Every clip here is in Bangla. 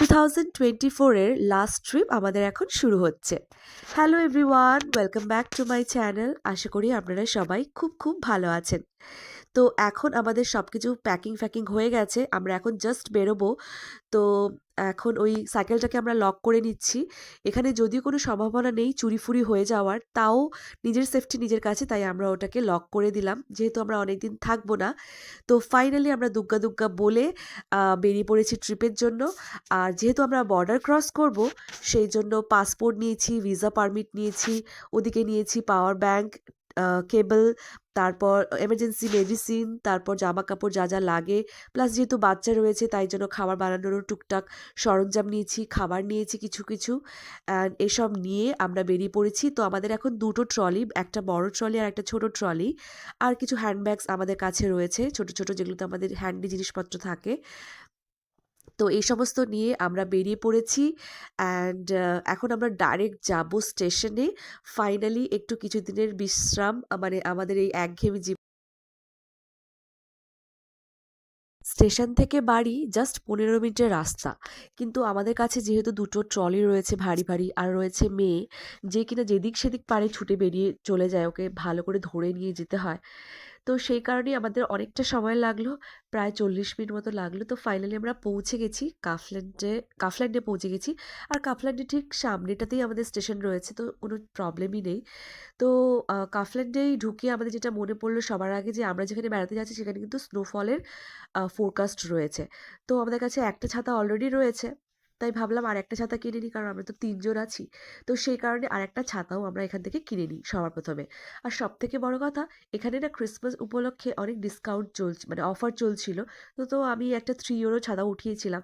টু থাউজেন্ড টোয়েন্টি ফোরের লাস্ট ট্রিপ আমাদের এখন শুরু হচ্ছে। Hello everyone welcome back to my channel আশা করি আপনারা সবাই খুব খুব ভালো আছেন। তো এখন আমাদের সব কিছু প্যাকিং ফ্যাকিং হয়ে গেছে, আমরা এখন জাস্ট বেরোবো। তো এখন ওই সাইকেলটাকে আমরা লক করে নিচ্ছি। এখানে যদিও কোনো সম্ভাবনা নেই চুরি ফুরি হয়ে যাওয়ার, তাও নিজের সেফটি নিজের কাছে, তাই আমরা ওটাকে লক করে দিলাম। যেহেতু আমরা অনেক দিন থাকব না, তো ফাইনালি আমরা দুগ্গা দুগ্গা বলে বেরিয়ে পড়েছি ট্রিপের জন্য। আর যেহেতু আমরা বর্ডার ক্রস করব, সেই জন্য পাসপোর্ট নিয়েছি ভিসা পারমিট নিয়েছি, ওদিকে নিয়েছি পাওয়ার ব্যাংক কেবল, তারপর এমার্জেন্সি মেডিসিন তারপর জামা কাপড় যা যা লাগে প্লাস যেহেতু বাচ্চা রয়েছে, তাই জন্য খাবার বানানোরও টুকটাক সরঞ্জাম নিয়েছি, খাবার নিয়েছি কিছু কিছু অ্যান্ড এসব নিয়ে আমরা বেরিয়ে পড়েছি। তো আমাদের এখন দুটো ট্রলি একটা বড় ট্রলি আর একটা ছোট ট্রলি আর কিছু হ্যান্ডব্যাগস আমাদের কাছে রয়েছে, ছোট ছোট যেগুলোতে আমাদের হ্যান্ডি জিনিসপত্র থাকে। তো এই সমস্ত নিয়ে আমরা বেরিয়ে পড়েছি অ্যান্ড এখন আমরা ডাইরেক্ট যাব স্টেশনে ফাইনালি একটু কিছুদিনের বিশ্রাম মানে আমাদের এই একঘেয়েমি জীবন স্টেশন থেকে বাড়ি জাস্ট পনেরো মিনিটের রাস্তা। কিন্তু আমাদের কাছে যেহেতু দুটো ট্রলি রয়েছে ভারী ভারী, আর রয়েছে মেয়ে, যে কিনা যেদিক সেদিক পারে ছুটে বেরিয়ে চলে যায়, ওকে ভালো করে ধরে নিয়ে যেতে হয়। তো সেই কারণেই আমাদের অনেকটা সময় লাগল, প্রায় চল্লিশ মিনিট মতো লাগল। তো ফাইনালি আমরা পৌঁছে গেছি কাফল্যান্ডে কাফল্যান্ডে পৌঁছে গেছি। আর কাফল্যান্ডে ঠিক সামনেটাতেই আমাদের স্টেশন রয়েছে, তো কোনো প্রবলেমই নেই। তো কাফল্যান্ডেই ঢুকে আমাদের যেটা মনে পড়ল সবার আগে যে আমরা যেখানে বেড়াতে যাচ্ছি সেখানে কিন্তু স্নোফলের ফোরকাস্ট রয়েছে। তো আমাদের কাছে একটা ছাতা অলরেডি রয়েছে। তাই ভাবলাম আর একটা ছাতা কিনে নিই, কারণ আমরা তো তিনজন আছি। তো সেই কারণে আর একটা ছাতাও আমরা এখান থেকে কিনে নিই সবার প্রথমে। আর সব থেকে বড় কথা, এখানে না ক্রিসমাস উপলক্ষে অনেক ডিসকাউন্ট চলছে মানে অফার চলছিল। তো তো আমি একটা থ্রি ইউরো ছাতা উঠিয়েছিলাম,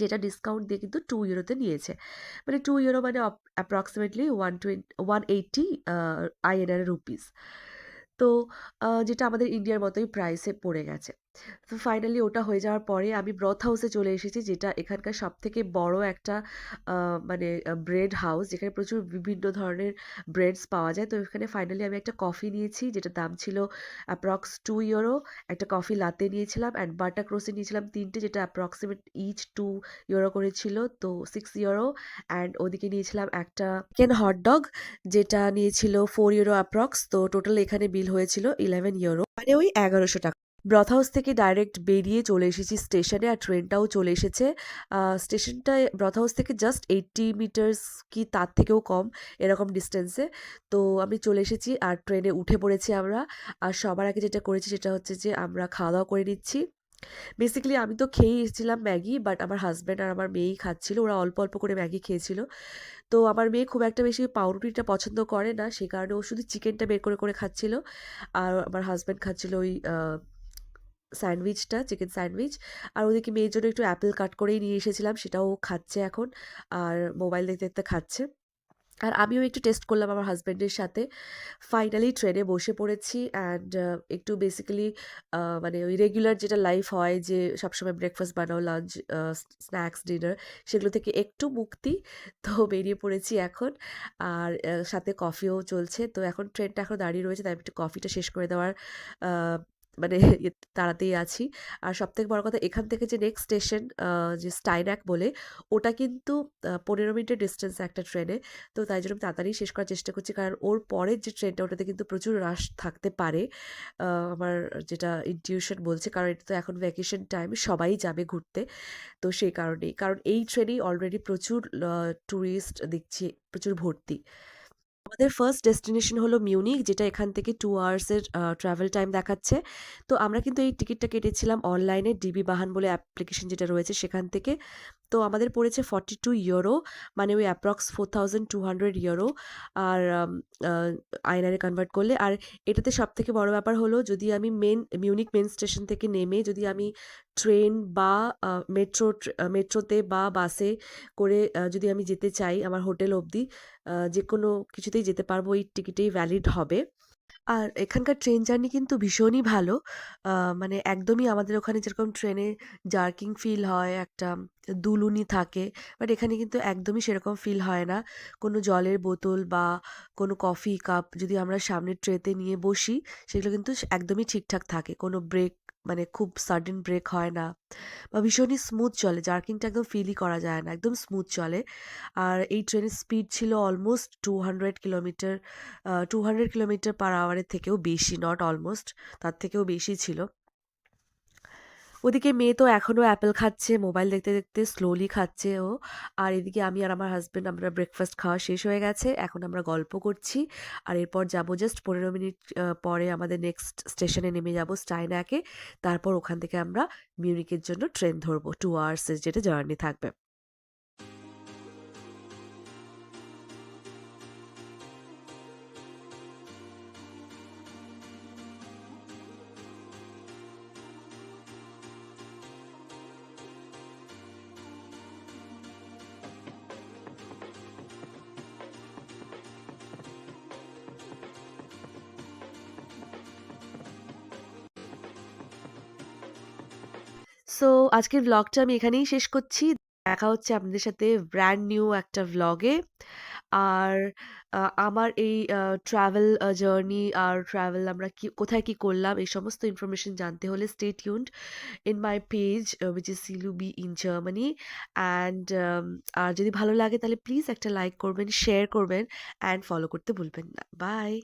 যেটা ডিসকাউন্ট দিয়ে কিন্তু টু ইউরোতে নিয়েছে। মানে টু ইউরো মানে approximately one twenty one eighty INR rupees তো যেটা আমাদের ইন্ডিয়ার মতোই প্রাইসে পড়ে গেছে। তো ফাইনালি ওটা হয়ে যাওয়ার পরে আমি ব্রথ হাউসে চলে এসেছি, যেটা এখানকার সব থেকে বড় একটা মানে ব্রেড হাউস যেখানে প্রচুর বিভিন্ন ধরনের ব্রেডস পাওয়া যায়। তো এখানে ফাইনালি আমি একটা কফি নিয়েছি যেটা দাম ছিল অ্যাপ্রক্স টু ইউরো একটা কফি লাতে নিয়েছিলাম অ্যান্ড বাটার ক্রোসে নিয়েছিলাম তিনটে, যেটা অ্যাপ্রক্সিমেট ইচ টু ইউরো করেছিল তো সিক্স ইউরো অ্যান্ড ওদিকে নিয়েছিলাম একটা চিকেন হটডগ যেটা নিয়েছিল ফোর ইউরো অ্যাপ্রক্স তো টোটাল এখানে বিল হয়েছিল ইলেভেন ইউরো মানে ওই এগারোশো টাকা। ব্রথ হাউস থেকে ডাইরেক্ট বেরিয়ে চলে এসেছি স্টেশনে আর ট্রেনটাও চলে এসেছে। স্টেশনটায় ব্রথ হাউস থেকে জাস্ট এইটটি মিটার্স কি তার থেকেও কম এরকম ডিস্টেন্সে তো আমি চলে এসেছি আর ট্রেনে উঠে পড়েছি আমরা। আর সবার আগে যেটা করেছি সেটা হচ্ছে যে আমরা খাওয়া দাওয়া করে নিচ্ছি। বেসিক্যালি আমি তো খেয়েই এসেছিলাম ম্যাগি বাট আমার হাজব্যান্ড আর আমার মেয়েই খাচ্ছিল। ওরা অল্প অল্প করে ম্যাগি খেয়েছিল। তো আমার মেয়ে খুব একটা বেশি পাউরুটিটা পছন্দ করে না। সে কারণে ও শুধু চিকেনটা বের করে করে খাচ্ছিল। আর আমার হাজব্যান্ড খাচ্ছিল ওই স্যান্ডউইচটা, চিকেন স্যান্ডউইচ। আর ওদিকে মেয়ের জন্য একটু অ্যাপেল কাট করেই নিয়ে এসেছিলাম, সেটাও খাচ্ছে এখন। আর মোবাইল দেখতে দেখতে খাচ্ছে। আর আমিও একটু টেস্ট করলাম আমার হাজব্যান্ডের সাথে। ফাইনালি ট্রেনে বসে পড়েছি অ্যান্ড একটু বেসিক্যালি মানে ওই রেগুলার যেটা লাইফ হয় যে সবসময় ব্রেকফাস্ট বানাও লাঞ্চ স্ন্যাক্স ডিনার সেগুলো থেকে একটু মুক্তি। তো বেরিয়ে পড়েছি এখন। আর সাথে কফিও চলছে। তো এখন ট্রেনটা এখন দাঁড়িয়ে রয়েছে, তাই আমি একটু কফিটা শেষ করে দেওয়ার মানে ইয়ে তাড়াতেই আছি। আর সবথেকে বড় কথা, এখান থেকে যে নেক্সট স্টেশন যে স্টাইন্যাক বলে, ওটা কিন্তু পনেরো মিনিটের ডিস্টেন্স একটা ট্রেনে। তো তাই জন্য তাড়াতাড়ি শেষ করার চেষ্টা করছি। কারণ ওর পরের যে ট্রেনটা, ওটাতে কিন্তু প্রচুর রাশ থাকতে পারে। আমার যেটা ইনটিউশন বলছে, কারণ এটা তো এখন ভ্যাকেশন টাইম সবাই যাবে ঘুরতে। তো সেই কারণেই। কারণ এই ট্রেনেই অলরেডি প্রচুর ট্যুরিস্ট দেখছি, প্রচুর ভর্তি। আমাদের ফার্স্ট ডেস্টিনেশন হলো মিউনিক যেটা এখান থেকে টু আওয়ার্সের ট্রাভেল টাইম দেখাচ্ছে। তো আমরা কিন্তু এই টিকিটটা কেটেছিলাম অনলাইনে ডিবি বাহান বলে অ্যাপ্লিকেশন যেটা রয়েছে সেখান থেকে। তো আমাদের পড়েছে ফর্টি টু ইউরো মানে ওই approx four thousand two hundred euro আর আইনারে কনভার্ট করলে। আর এটাতে সব থেকে বড় ব্যাপার হলো, যদি আমি মেন মিউনিক মেন স্টেশন থেকে নেমে যদি আমি ট্রেন বা মেট্রো মেট্রোতে বা বাসে করে যদি আমি যেতে চাই আমার হোটেল অবধি যে কোনো কিছুতেই যেতে পারব এই টিকিটেই ভ্যালিড হবে। আর এখানকার ট্রেন জার্নি কিন্তু ভীষণই ভালো মানে একদমই আমাদের ওখানে যেরকম ট্রেনে জার্কিং ফিল হয় একটা দুলুনি থাকে। বাট এখানে কিন্তু একদমই সেরকম ফিল হয় না। কোনো জলের বোতল বা কোনো কফি কাপ যদি আমরা সামনের ট্রেতে নিয়ে বসি, সেগুলো কিন্তু একদমই ঠিকঠাক থাকে। কোনো ব্রেক মানে খুব সাডেন ব্রেক হয় না বা ভীষণই স্মুথ চলে। জার্কিংটা একদম ফিলই করা যায় না। একদম স্মুথ চলে। আর এই ট্রেনের স্পিড ছিল almost 200 kilometre two hundred kilometre per hour এর থেকেও বেশি, নট অলমোস্ট তার থেকেও বেশি ছিল। ওদিকে মেয়ে তো এখনও অ্যাপেল খাচ্ছে, মোবাইল দেখতে, দেখতে স্লোলি খাচ্ছে ও। আর এদিকে আমি আর আমার হাজব্যান্ড আমরা ব্রেকফাস্ট খাওয়া শেষ হয়ে গেছে। এখন আমরা গল্প করছি। আর এরপর যাব জাস্ট ১৫ মিনিট পরে আমাদের নেক্সট স্টেশনে নেমে যাব স্টাইনাকে। তারপর ওখান থেকে আমরা মিউনিকের জন্য ট্রেন ধরবো। টু আওয়ার্স এর যেটা জার্নি থাকবে। সো আজকের ভ্লগটা আমি এখানেই শেষ করছি। দেখা হচ্ছে আপনাদের সাথে ব্র্যান্ড নিউ একটা ভ্লগে। আর আমার এই ট্রাভেল জার্নি আর ট্রাভেল আমরা কি কোথায় কি করলাম এই সমস্ত ইনফরমেশন জানতে হলে stay tuned in my page which is সিলুবি in Germany and আর যদি ভালো লাগে তাহলে প্লিজ একটা লাইক করবেন, শেয়ার করবেন অ্যান্ড ফলো করতে ভুলবেন না। বাই।